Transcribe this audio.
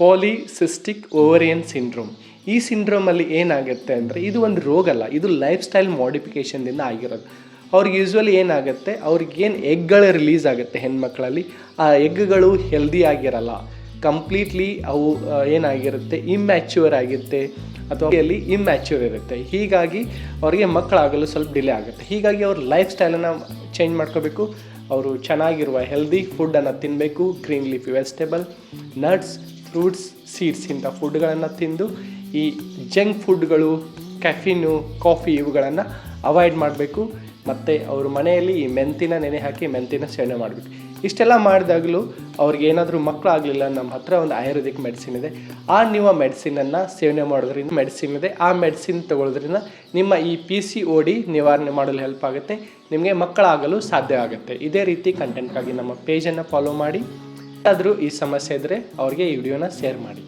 Polycystic ovarian syndrome ಈ ಸಿಂಡ್ರೋಮಲ್ಲಿ ಏನಾಗುತ್ತೆ ಅಂದರೆ ಇದು ಒಂದು ರೋಗ ಅಲ್ಲ ಇದು ಲೈಫ್ ಸ್ಟೈಲ್ ಮಾಡಿಫಿಕೇಷನ್ದಿಂದ ಆಗಿರೋದು. ಅವ್ರಿಗೆ ಯೂಶ್ವಲಿ ಏನಾಗುತ್ತೆ, ಅವ್ರಿಗೇನು ಎಗ್ಗಳು ರಿಲೀಸ್ ಆಗುತ್ತೆ ಹೆಣ್ಮಕ್ಳಲ್ಲಿ. ಆ ಎಗ್ಗಳು ಹೆಲ್ದಿ ಆಗಿರಲ್ಲ. ಕಂಪ್ಲೀಟ್ಲಿ ಅವು ಏನಾಗಿರುತ್ತೆ ಇಮ್ಯಾಚ್ಯೂರ್ ಆಗಿರುತ್ತೆ. ಅಥವಾ ಅಲ್ಲಿ ಇಮ್ಯಾಚ್ಯೂರ್ ಇರುತ್ತೆ. ಹೀಗಾಗಿ ಅವರಿಗೆ ಮಕ್ಕಳಾಗಲು ಸ್ವಲ್ಪ ಡಿಲೇ ಆಗುತ್ತೆ. ಹೀಗಾಗಿ ಅವ್ರ ಲೈಫ್ ಸ್ಟೈಲನ್ನು ಚೇಂಜ್ ಮಾಡ್ಕೋಬೇಕು. ಅವರು ಚೆನ್ನಾಗಿರುವ ಹೆಲ್ದಿ ಫುಡ್ಡನ್ನು ತಿನ್ನಬೇಕು green leafy vegetable nuts fruits seeds ಇಂಥ ಫುಡ್ಗಳನ್ನು ತಿಂದು ಈ ಜಂಕ್ ಫುಡ್ಗಳು ಕ್ಯಾಫಿನು ಕಾಫಿ ಇವುಗಳನ್ನು ಅವಾಯ್ಡ್ ಮಾಡಬೇಕು. ಮತ್ತು ಅವ್ರ ಮನೆಯಲ್ಲಿ ಈ ಮೆಂತಿನ ನೆನೆ ಹಾಕಿ ಮೆಂತಿನ ಸೇವನೆ ಮಾಡಬೇಕು. ಇಷ್ಟೆಲ್ಲ ಮಾಡಿದಾಗಲೂ ಅವ್ರಿಗೆ ಏನಾದರೂ ಮಕ್ಕಳು ಆಗಲಿಲ್ಲ ನಮ್ಮ ಹತ್ರ ಒಂದು ಆಯುರ್ವೇದಿಕ್ ಮೆಡಿಸಿನ್ ಇದೆ. ಆ ನೀವು ಮೆಡಿಸಿನನ್ನು ಸೇವನೆ ಮಾಡೋದ್ರಿಂದ ಮೆಡಿಸಿನ್ ಇದೆ. ಆ ಮೆಡಿಸಿನ್ ತಗೊಳ್ಳೋದ್ರಿಂದ ನಿಮ್ಮ ಈ ಪಿ ಸಿ ಓ ಡಿ ನಿವಾರಣೆ ಮಾಡಲು ಹೆಲ್ಪ್ ಆಗುತ್ತೆ. ನಿಮಗೆ ಮಕ್ಕಳಾಗಲು ಸಾಧ್ಯ ಆಗುತ್ತೆ. ಇದೇ ರೀತಿ ಕಂಟೆಂಟ್ಗಾಗಿ ನಮ್ಮ ಪೇಜನ್ನು ಫಾಲೋ ಮಾಡಿ. ಆದರೂ ಈ ಸಮಸ್ಯೆ ಇದ್ದರೆ ಅವ್ರಿಗೆ ಈ ವಿಡಿಯೋನ ಶೇರ್ ಮಾಡಿ.